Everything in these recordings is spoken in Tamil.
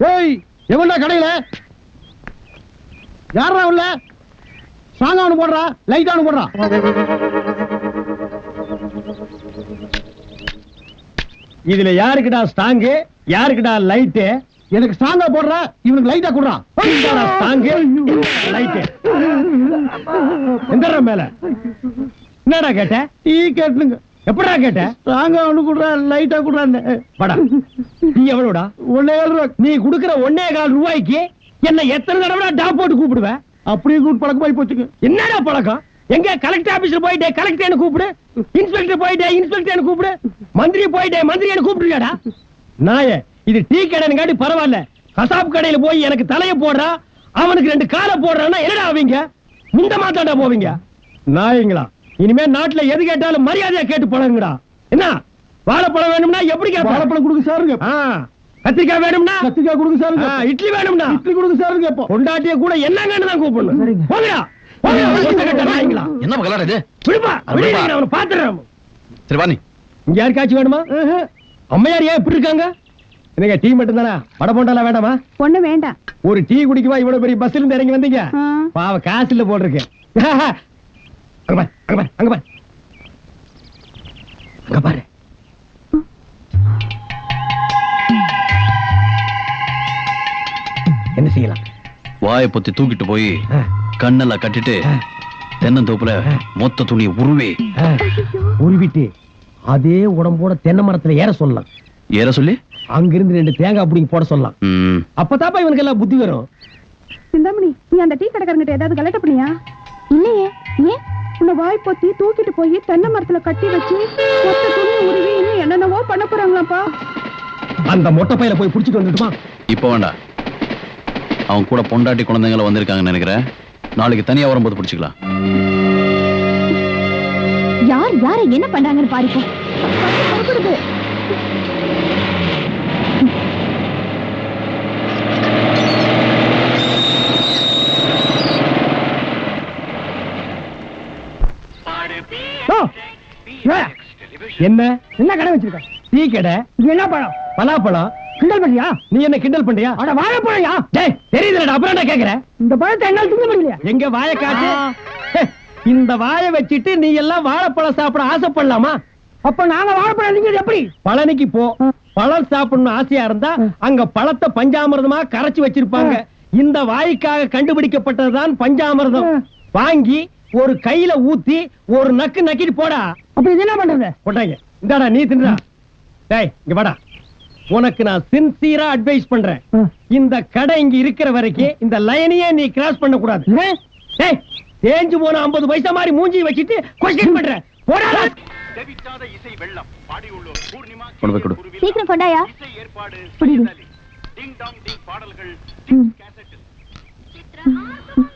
ஏய் எவன்டா கடையில? யாரா உள்ள? ஸ்ட்ராங்கா ஒன்று போடுறா லைட்டா ஒன்று போடுறா. இதுல யாருக்குடா ஸ்டாங்கு யாருக்குடா லைட்டு எனக்கு ஸ்ட்ராங்கா போடுறா இவனுக்கு லைட்டா குடுறான் ஸ்ட்ராங்கு லைட்டு எந்தடா மேல. என்னடா கேட்ட? டீ கேட்டுங்க எப்படா கேட்ட? ஸ்ட்ராங்கா ஒண்ணு குடுறா லைட்டா குடுறான்னு படா நீ எவ்வளவுடா? ஒன்னே ரூபா. நீ குடுக்குற ஒன்னே கால் ரூபாய்க்கு என்ன எத்தனை தடவை டாப் போட்டு கூப்பிடுவ? அப்படியே கூப்பிட்டு பழக்கமாயி போச்சுங்க. என்னடா பழக்கம்? எங்க கலெக்டர் ஆபீஸ்ல போயிட்டே கலெக்டர் கூப்பிடு. இன்ஸ்பெக்டர் போயிட்டே இன்ஸ்பெக்டர் கூப்பிடு. மந்திரி போயிட்டே மந்திரி கூப்பிடுறியாடா? நாய இது டீ கடைன்னு பரவாயில்ல. கசாப் கடையில போய் எனக்கு தலைய போடுறா அவனுக்கு ரெண்டு காலை போடுறான்னா என்னடா ஆவீங்க? முந்த மாத்தாண்டா போவீங்க? நாயங்களா இனிமே நாட்டுல எது கேட்டாலும் மரியாதையா கேட்டு பழகுங்கடா. என்ன? வாழைப்பழம் வேணும்னா எப்படி வாழைப்பழம் கொடுங்க சாருங்க. கத்திரிக்காய் வேணும்னா? கத்திரிக்காய் கொடுங்க சாருங்க. இட்லி வேணும்னா? இட்லி கொடுங்க சாருங்க இப்போ. கொண்டாட்டிய கூட என்னங்கன்னு தான் கூப்பிடணும். போங்கடா. என்ன மகளா இது? விடுப்பா, அது விடுங்க, விடுப்பா. நான் அவனை பாத்துறேன். சரி வா நீ இங்க யாருக்காச்சும் வேணுமா? அம்மையார் ஏன் இப்படி இருக்காங்க? என்னங்க டீ மட்டும் தானா வடை போண்டாலாம் வேண்டாமா? ஒண்ணு வேண்டாம். ஒரு டீ குடிக்கவா இவ்வளவு பெரிய பஸ்ல இருந்து இறங்கி வந்தீங்க. பாவ காசு இல்ல போட்டிருக்கு அங்க பாரு அங்க பாரு அங்க பாரு. அங்க பாரு என்ன செய்யலாம்? வாயை பொத்தி தூக்கிட்டு போய் கண்ணெல்லாம் கட்டிட்டு தென்னந்தோப்புல மொத்த துணியை உருவி. உருவிட்டு அதே உடம்போட தென்னை மரத்துல ஏற சொல்லலாம். ஏற சொல்லி? அங்கிருந்து ரெண்டு தேங்காய் பிடிங்கி போட சொல்லலாம். அப்பதாப்பா இவனுக்கு எல்லாம் புத்தி வரும். சிந்தாமணி நீ அந்த டீ கடைக்காரங்கிட்ட ஏதாவது கலெக்ட் பண்ணியா இல்லையே ஏன்? உன்னை வாய் பொத்தி தூக்கிட்டு போய் தென்னை மரத்துல கட்டி வச்சு மொத்த துணி உருவி இன்னும் என்னென்னவோ பண்ண போறாங்களாப்பா அந்த மொட்டை பையில போய் புடிச்சிட்டு வந்துட்டுமா? இப்ப வேண்டாம் அவன் கூட பொண்டாட்டி குழந்தைங்கள வந்திருக்காங்கன்னு நினைக்கிறேன். நாளைக்கு தனியா வரும்போது பிடிச்சிக்கலாம். யார் யாரை என்ன பண்றாங்கன்னு பாருப்போ ஓ, ஏ, என்ன? என்ன கடை வச்சிருக்க? டீ கடை. இது என்ன பழம்? பலாப்பழம். கிண்டல் பண்றியா? நீ என்ன கிண்டல் பண்றியா? அட வாழைப்பழம்யா? டேய் தெரியுதுடா அப்புறம் என்ன கேக்குற? இந்த பழத்தை என்னால திங்க முடியல எங்க வாயை காட்டு? இந்த வாயை வச்சிட்டு நீ எல்லாம் வாழைப்பழம் சாப்பிட ஆசைப்படலாமா? அப்ப நாங்க வாழைப்பழம் திங்கிறது எப்படி? பழனிக்கு போ. பழம் சாப்பிடணும் ஆசையா இருந்தா அங்க பழத்தை பஞ்சாமிர்தமா கரைச்சு வச்சிருப்பாங்க. இந்த வாய்க்காக கண்டுபிடிக்கப்பட்டதுதான் பஞ்சாமிர்தம். வாங்கி ஒரு கையில ஊத்தி ஒரு நக்கு நக்கிட்டு போடா. அப்ப இது என்ன பண்றது? போட்டாங்க இந்தாடா நீ தின்றா. டேய் இங்க வாடா. உனக்கு நான் சின்சியரா அட்வைஸ் பண்றேன். இந்த கடை இங்க இருக்கிற வரைக்கும் இந்த லைனையே நீ கிராஸ் பண்ண கூடாது டேய் தேஞ்சு போன 50 பைசா மாதிரி மூஞ்சி வச்சிட்டு கொஸ்டின் பண்ற. போடா. கொண்டு போய் கொடு. சீக்கிரம் கொண்டாயா? கரப்பாம்பூச்சியா என்ன என்னமாச்சு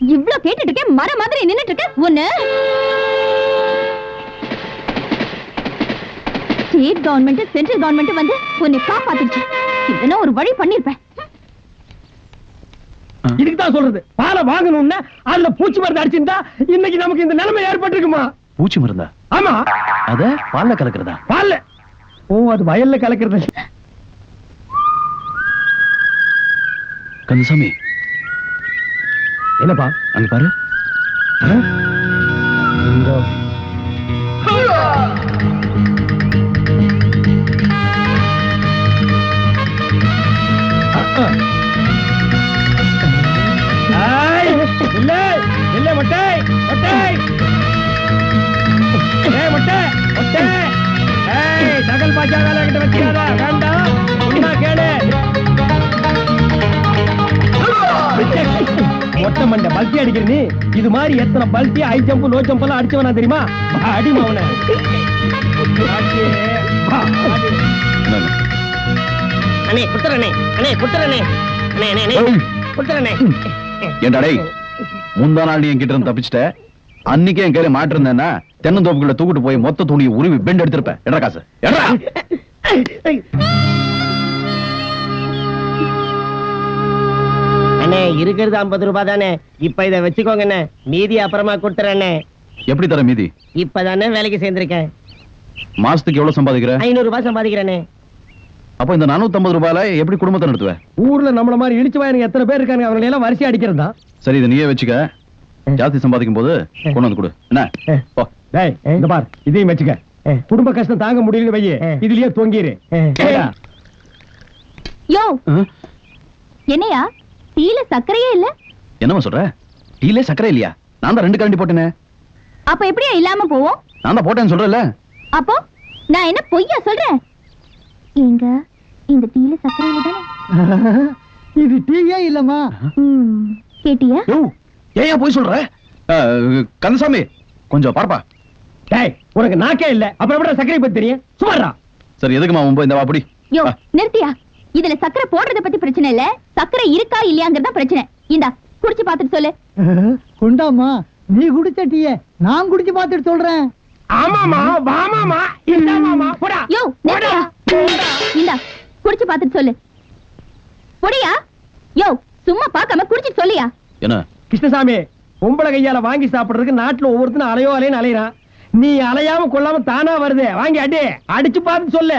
இவ்ளோ கேட்டுட்டு இருக்கேன் மர மாதிரி நின்னுட்டு இருக்க ஒண்ணு. ஸ்டேட் கவர்மெண்ட் சென்ட்ரல் கவர்மெண்ட் வந்து உன்னை காப்பாத்திடுச்சு. இதெல்லாம் ஒரு வழி பண்ணிருப்பேன் இதுக்கு தான் சொல்றது. பாலை வாங்கணும்னா அதுல பூச்சி மருந்து அடிச்சிருந்தா இன்னைக்கு நமக்கு இந்த நிலைமை ஏற்பட்டிருக்குமா? பூச்சி மருந்தா? ஆமா. அத பால்ல கலக்குறதா? பால்ல. ஓ அது வயல்ல கலக்கிறது. கந்தசாமி என்னப்பா? அங்க பாரு. இந்த. ஏய், இல்ல இல்ல மொட்டை மொட்டை. ஏய் மொட்டை மொட்டை. ஏய் தகல் பாஜா வேலை கிட்ட வச்சிடாத. மொட்டை மண்டை பல்ட்டி அடிக்கிற நீ இது மாதிரி எத்தனை பல்ட்டி ஹை ஜம்ப் லோ ஜம்ப் எல்லாம் அடிச்சவனா தெரியுமா? அடி மவன. அண்ணே குடுத்துறனே. அண்ணே குடுத்துறனே. அண்ணே அண்ணே குடுத்துறனே. டேய் முந்தா நாள் நீ என்கிட்ட இருந்து தப்பிச்சிட்ட. அன்னைக்கே என் கையில மாட்டிருந்தேன்னா தென்னந்தோப்புக்குள்ள தூக்கிட்டு போய் மொத்த துணியை உருவி பெண்ட் எடுத்திருப்பேன் எடா காசு. எடா அண்ணே இருக்கிறது ஐம்பது ரூபாய் தானே இப்ப இத வச்சுக்கோங்க மீதி அப்புறமா கொடுத்துறேண்ணே. எப்படி தர மீதி? இப்பதானே வேலைக்கு சேர்ந்திருக்கேன். மாசத்துக்கு எவ்வளவு சம்பாதிக்கிற? ஐநூறு ரூபாய் சம்பாதிக்கிறேனே அப்ப இந்த 450 ரூபாயில எப்படி குடும்பத்தை நடத்துவ? ஊர்ல நம்மள மாதிரி இழிச்சு வாயனுங்க எத்தனை பேர் இருக்காங்க அவங்களை எல்லாம் வரிசை அடிக்கிறதா? சரி இதை நீயே வச்சுக்க. ஜாஸ்தி சம்பாதிக்கும் போது கொண்டு வந்து கொடு. என்ன? போ. டேய் இந்த பார் இதையும் வச்சுக்க. குடும்ப கஷ்டம் தாங்க முடியல வையே இதுலயே தொங்கிரு? என்னையா? டீல சர்க்கரையே இல்ல? என்னம்மா சொல்ற? டீலே சக்கரை இல்லையா? நான் தான் ரெண்டு கரண்டி போட்டேனே. அப்ப எப்படியா இல்லாம போவோம்? நான் தான் போட்டேன்னு சொல்றேன்ல அப்போ நான் என்ன பொய்யா சொல்றேன்? எங்க இந்த டீல சர்க்கரை இல்ல தானே? இது டீயே இல்லம்மா? கேட்டியா? ஏன் போய் சொல்ற? கந்தசாமி கொஞ்சம் பார்ப்பா. டேய் உனக்கு நாக்கே இல்ல. அப்புறம் எப்படி சர்க்கரை பத்தி தெரியும்? சுமாரா சரி எதுக்குமா மும்பை இந்த வாப்படி யோ நிறுத்தியா? இதுல சர்க்கரை போடுறத பத்தி பிரச்சனை இல்ல. சர்க்கரை இருக்கா இல்லையாங்கிறதா பிரச்சனை. இந்தா குடிச்சு பாத்துட்டு சொல்லு. கொண்டாமா நீ குடிச்ச டீய நான் குடிச்சு பார்த்துட்டு சொல்றேன். ஆமாமா வாமாமா இல்லாமாமா போடா யோ நிறுத்தியா இந்தா குடிச்சு பாத்துட்டு சொல்லு. பொடியா? யோ சும்மா பார்க்காம குடிச்சிட்டு சொல்லியா? என்ன? கிருஷ்ணசாமி பொம்பளை கையால வாங்கி சாப்பிடுறதுக்கு நாட்டுல ஒவ்வொருத்தனும் அலையோ அலைன்னு அலையறான். நீ அலையாம கொள்ளாம தானா வருது? வாங்கி அடி அடிச்சு பார்த்து சொல்லு.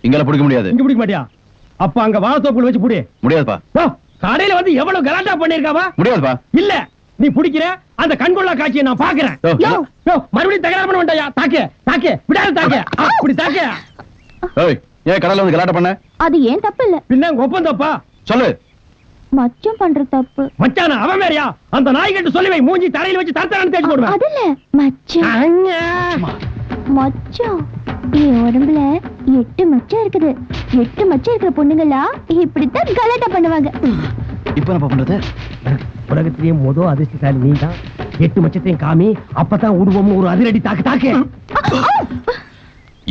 இங்கெல்லாம் பிடிக்க முடியாது. இங்க பிடிக்க மாட்டியா? அப்ப அங்க வாழத்தோப்புல வச்சு புடி. முடியாதுப்பா. ஓ, கடையில வந்து எவ்வளவு கலாட்டா பண்ணிருக்காவா முடியாதுப்பா. இல்ல நீ பிடிக்கிற அந்த கண்கொள்ளா காட்சியை நான் பாக்குறேன். யோ, யோ, யோ, மறுபடியும் தகராறு பண்ண வேண்டாயா? தாக்கு தாக்கு விடாத தாக்கு. அப்படி தாக்கு. ஏய் ஏன் கடல்ல வந்து கலாட்டம் பண்ண? அது ஏன் தப்பு இல்ல பின்ன உங்க ஒப்பம் தப்பா? சொல்லு. மச்சம் பண்ற தப்பு. மச்சான அவன் வேறயா? அந்த நாய் கிட்ட சொல்லி வை மூஞ்சி தரையில வச்சு தரத்தரன்னு தேய்ச்சு போடுவேன். அது இல்ல மச்சம் அங்க. என் உடம்புல எட்டு மச்சம் இருக்குது. எட்டு மச்சம் இருக்கிற பொண்ணுங்களா இப்படித்தான் கலாட்டா பண்ணுவாங்க. இப்ப என்ன பண்றது உலகத்திலேயே மொத அதிர்ஷ்டசாலி நீ தான் எட்டு மச்சத்தையும் காமி அப்பதான் உருவம் ஒரு அதிரடி தாக்கு தாக்கு.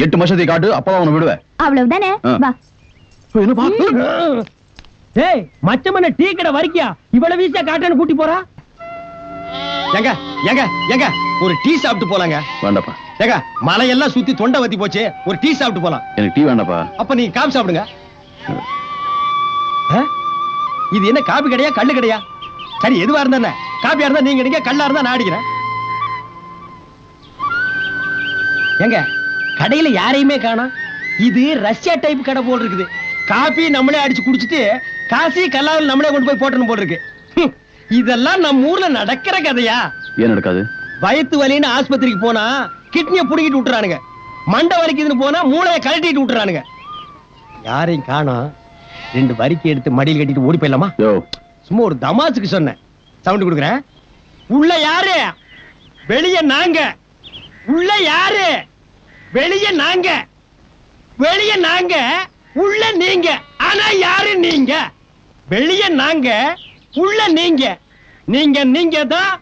எட்டு வருஷத்தை காட்டு அப்பதான் அவனை விடுவேன். அவ்வளவுதானே. வா. டேய் மச்சமன டீ கடை வரிக்கியா இவ்வளவு வீசா காட்டன்னு கூட்டி போறா? ஏங்க ஏங்க ஏங்க ஒரு டீ சாப்பிட்டு போலாங்க. வேண்டாப்பா. ஏங்க மலையெல்லாம் சுத்தி தொண்டை வத்தி போச்சு. ஒரு டீ சாப்பிட்டு போலாம். எனக்கு டீ வேண்டாப்பா அப்ப நீங்க காபி சாப்பிடுங்க? இது என்ன காபி கடையா கல்லு கடையா? சரி எதுவா இருந்தா காபியா இருந்தா நீங்க அடிங்க கல்லா இருந்தா நான் அடிக்கிறேன். ஏங்க கடையில யாரையுமே காணோம் இது ரஷ்யா டைப் கடை போல் இருக்குது. காபி நம்மளே அடிச்சு குடிச்சிட்டு காசி கல்லாவில் நம்மளே கொண்டு போய் போட்டணும் போல் இருக்கு. இதெல்லாம் நம்ம ஊர்ல நடக்கிற கதையா? ஏன் நடக்காது? வயித்து வலின்னு ஆஸ்பத்திரிக்கு போனா கிட்னியை புடுங்கிட்டு விட்டுறானுங்க. மண்டை வலிக்குதுன்னு போனா மூளையை கழட்டிட்டு விட்டுறானுங்க. யாரையும் காணோம். ரெண்டு வரிக்கை எடுத்து மடியில் கட்டிட்டு ஓடி போயிடலாமா? சும்மா ஒரு தமாசுக்கு சொன்னேன். சவுண்ட் கொடுக்குறேன். உள்ள யாரு? வெளிய நாங்க. உள்ள யாரு? வெளிய நாங்க. வெளிய நாங்க. உள்ள நீங்க. ஆனா யாரு நீங்க? வெளிய நாங்க. உள்ள நீங்க. நீங்க நீங்க தான்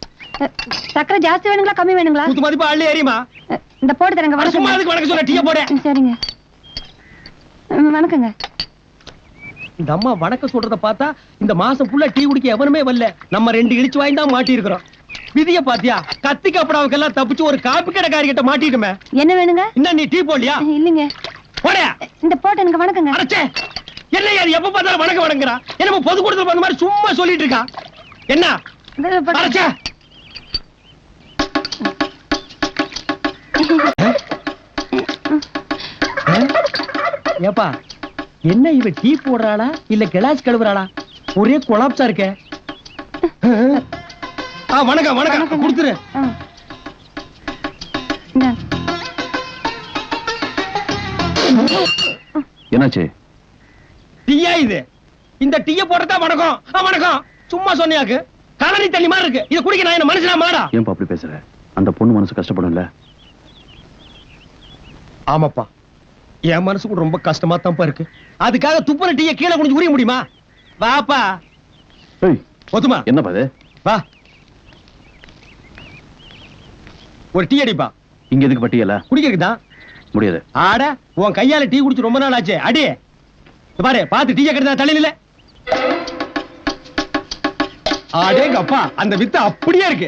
சக்கரை ஜாஸ்தி வேணுங்களா கம்மி வேணுங்களா? குத்து மதிப்பு அள்ளி எறியுமா? அ, இந்த போட்டு தரேங்க அட, சும்மா வணக்கம் அதுக்கு வணக்கம் சொல்ல டீய போட. சரிங்க. வணக்கங்க. இந்த அம்மா வணக்கம் சொல்றத பார்த்தா இந்த மாசம் ஃபுல்லா டீ குடிக்க எவனுமே வரல. நம்ம ரெண்டு இடிச்சு வாங்கி தான் மாட்டி இருக்கிறோம் விதிய பாத்தியா? கத்தி கப்படாவுக்கெல்லாம் தப்பிச்சு ஒரு காப்பி கடைக்காரி கிட்ட மாட்டிட்டுமே. என்ன வேணுங்க? என்ன நீ டீ போடலையா? இல்லைங்க. போடையா இந்த போட்டு எனக்கு வணக்கங்க. அடைச்சே. என்ன அது எப்ப பார்த்தாலும் வணக்கம் வணங்குறா? என்னமோ பொது கொடுத்து அந்த மாதிரி சும்மா சொல்லிட்டு இருக்கா? என்ன? அடைச்சே. ஏப்பா என்ன இவ டீ போடுறாளா இல்ல கிளாஸ் கழுவுறாளா? ஒரே கொலாப்ஸா இருக்க. ஆ வணக்கம் வணக்கம். கொடுத்துரு. என்னாச்சு? டீயா இது? இந்த டீய போடுறதா வணக்கம். ஆ, வணக்கம். சும்மா சொன்னியாக்கு. கலனி தண்ணி மாதிரி இருக்கு. இத குடிக்க நான் என்ன மனுஷனா மாடா? ஏன்பா அப்படி பேசுற? அந்த பொண்ணு மனசு கஷ்டப்படும்ல. ஆமாப்பா. என் மனசு கூட ரொம்ப கஷ்டமா தான்ப்பா இருக்கு. அதுக்காக துப்புன டீய கீழே குனிஞ்சு உரிய முடியுமா? வாப்பா. ஒத்துமா என்னப்பா இது? வா. ஒரு டீ அடிப்பா. இங்க எதுக்கு பட்டியல? குடிக்கிறதுக்கு தான். முடியாது. ஆட உன் கையால டீ குடிச்சு ரொம்ப நாள் ஆச்சு. அடி. பாரு பாத்து டீய கட்டுதா தலையில ஆடேங்க அப்பா அந்த வித்து அப்படியே இருக்கு.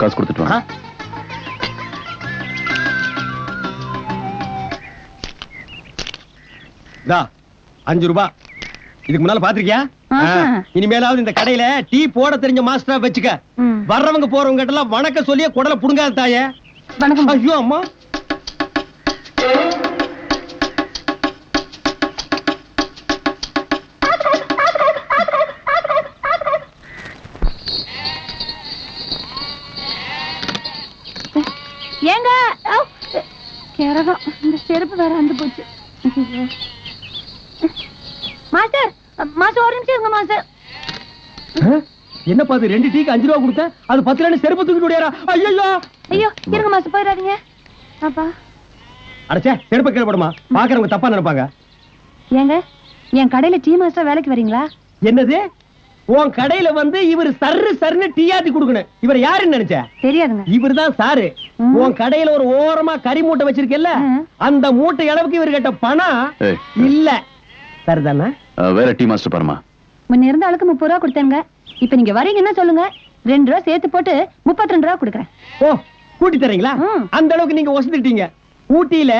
காசு கொடுத்துட்டு வா இதா அஞ்சு ரூபாய் இதுக்கு முன்னால பாத்திருக்கியா. இனிமேலாவது இந்த கடையில டீ போட தெரிஞ்ச மாஸ்டரா வச்சுக்க. வர்றவங்க போறவங்க கிட்ட எல்லாம் வணக்கம் சொல்லியே குடல புடுங்காத தாயே. வணக்கம். ஐயோ அம்மா. ஏங்க! கிரகம் இந்த செருப்பு வேற வந்து போச்சு. மாஸ்டர் மாஸ்டர் ஒரு நிமிஷம் இருங்க மாஸ்டர். ஆ? என்னப்பா அது ரெண்டு டீக்கு அஞ்சு ரூபா கொடுத்தேன்? அது பத்து ரூபா செருப்பு தூக்கிட்டு ஓடியாரா? ஐயோ ஐயோ இருங்க மாஸ்டர் போயிடாதீங்க. அப்பா. அடச்சே செருப்பை கீழே போடுமா? பாக்குறவங்க தப்பா நினைப்பாங்க. ஏங்க என் கடையில டீ மாஸ்டர் வேலைக்கு வரீங்களா? என்னது? உன் கடையில வந்து இவர் சர்ரு சர்னு டீயாத்தி கொடுக்கணும். இவர் யாருன்னு நினைச்ச? தெரியாதுங்க. இவர்தான் சாரு. ம். உன் கடையில ஒரு ஓரமா கறி மூட்டை வச்சிருக்கல. அந்த மூட்டை அளவுக்கு இவர் கிட்ட பணம் இல்ல. சரிதானே? வேற டீ மாஸ்டர் பாருமா முன்ன இருந்த ஆளுக்கு முப்பது ரூபா கொடுத்தேங்க. இப்ப நீங்க வரீங்கன்னா சொல்லுங்க? ரெண்டு ரூபா சேர்த்து போட்டு முப்பத்தி ரெண்டு ரூபா கொடுக்குறேன். ஓ கூட்டி தரீங்களா. அந்த அளவுக்கு நீங்க வசதிட்டீங்க ஊட்டியில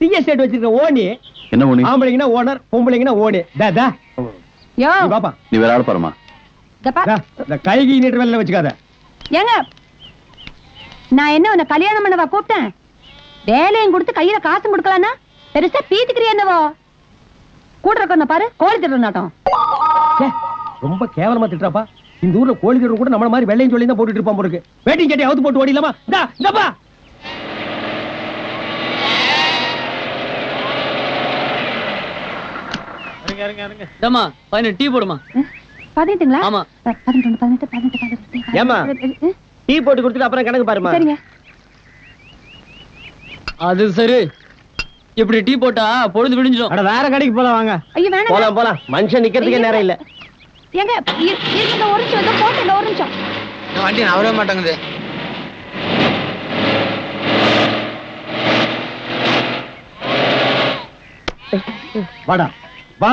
டீ எஸ்டேட் வச்சிருக்க ஓனி என்ன ஒண்ணு ஆம்பளைங்கன்னா ஓனர் பொம்பளைங்கன்னா ஓனி. தா தா யோ. நீ பாப்பா. நீ வேற ஆள் பாருமா இந்த கைகி நீட்டு வச்சுக்காத. ஏங்க நான் என்ன உன்னை கல்யாணம் பண்ணவா கூப்பிட்டேன்? வேலையும் கொடுத்து கையில காசும் கொடுக்கலான்னா? பெருசா பீத்துக்கிறியா என்னவோ? கூட இருக்க பாரு கோழி திருட நாட்டம் ச்சே, ரொம்ப கேவலமா திட்டுறாப்பா. இந்த ஊர்ல கோழி கூட நம்மள மாதிரி வெள்ளையும் சொல்லி தான் போட்டுட்டு இருப்பான் போல இருக்கு. வேட்டிங் கட்டி அவுத்து போட்டு ஓடிலாமா இந்தா இந்தப்பா பதினெட்டு டீ போடுமா. பதினெட்டுங்களா? டீ போட்டு கொடுத்துட்டு அப்புறம் கணக்கு பாருமா சரிங்க. அது சரி. இப்படி டீ போட்டா பொழுது விடிஞ்சிடும். வேற கடைக்கு போலாம் வாங்க. போலாம் போலாம். மனுஷன் நிக்கிறதுக்கே நேரம் இல்ல. ஏங்க இந்த மாட்டேங்குது. வாடா. வா.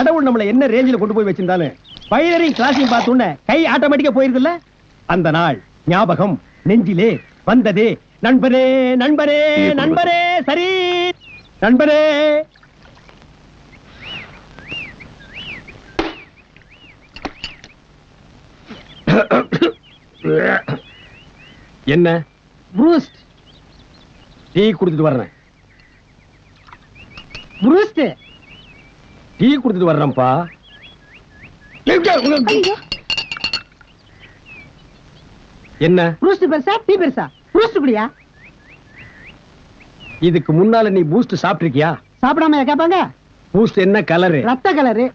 கடவுள் நம்மள என்ன ரேஞ்சில கொண்டு போய் வச்சிருந்தாலும் பயிலரிங் கிளாஸையும் பார்த்த உடனே கை ஆட்டோமேட்டிக்கா போயிருதுல்ல? அந்த நாள் ஞாபகம் நெஞ்சிலே வந்ததே. நண்பரே நண்பரே நண்பரே சரி. நண்பரே. என்ன? ப்ரூஸ்ட் டீ குடுத்துட்டு வர்றேன். ப்ரூஸ்ட் டீ குடுத்துட்டு வர்றேன்ப்பா. என்ன? ப்ரூஸ்ட் பெருசா? டீ பெருசா? ப்ரூஸ்ட் குடியா இதுக்கு முன்னால நீ பூஸ்ட் சாப்பிட்டிருக்கியா? சாப்பிடாம கேட்பாங்க பூஸ்ட் என்ன கலரு ரத்த கலரு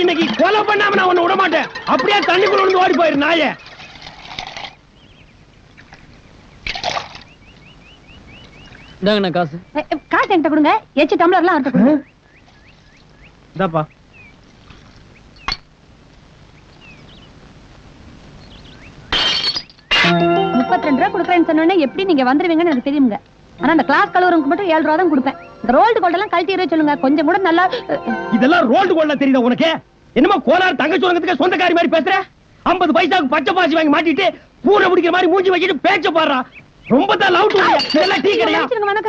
இன்னைக்கு கொலை பண்ணாம நான் உன்னை விட மாட்டேன். அப்படியே தண்ணிக்குள்ள ஓடி போயிரு நாயே. இந்தாங்கண்ணா காசு. காசு என்கிட்ட கொடுங்க. எச்சு டம்ளர்லாம் அவர்கிட்ட கொடுங்க. இதாப்பா முப்பத்தி ரெண்டு ரூபா கொடுக்குறேன்னு சொன்னோன்னே எப்படி நீங்க வந்துருவீங்கன்னு எனக்கு தெரியுங்க. ஆனா அந்த கிளாஸ் கலவரங்க மட்டும் ஏழு ரூபா தான் கொடுப்பேன். இந்த ரோல்டு கோல்டெல்லாம் கழட்டி சொல்லுங்க. கொஞ்சம் கூட நல்லா இதெல்லாம் ரோல்டு கோல்ல தெரியுதா உனக்கு? என்னமோ கோலார் தங்க சுரங்கத்துக்கு சொந்தக்காரி மாதிரி பேசுற? 50 பைசாவுக்கு பச்சை பாசி வாங்கி மாட்டிட்டு பூனை பிடிக்கிற மாதிரி மூஞ்சி வச்சுட்டு பேச்ச பாடுறான். ரொம்ப தான் லவுட் இதெல்லாம் டீ கிடையா? மன்னிச்சிடுங்க, வணக்கம்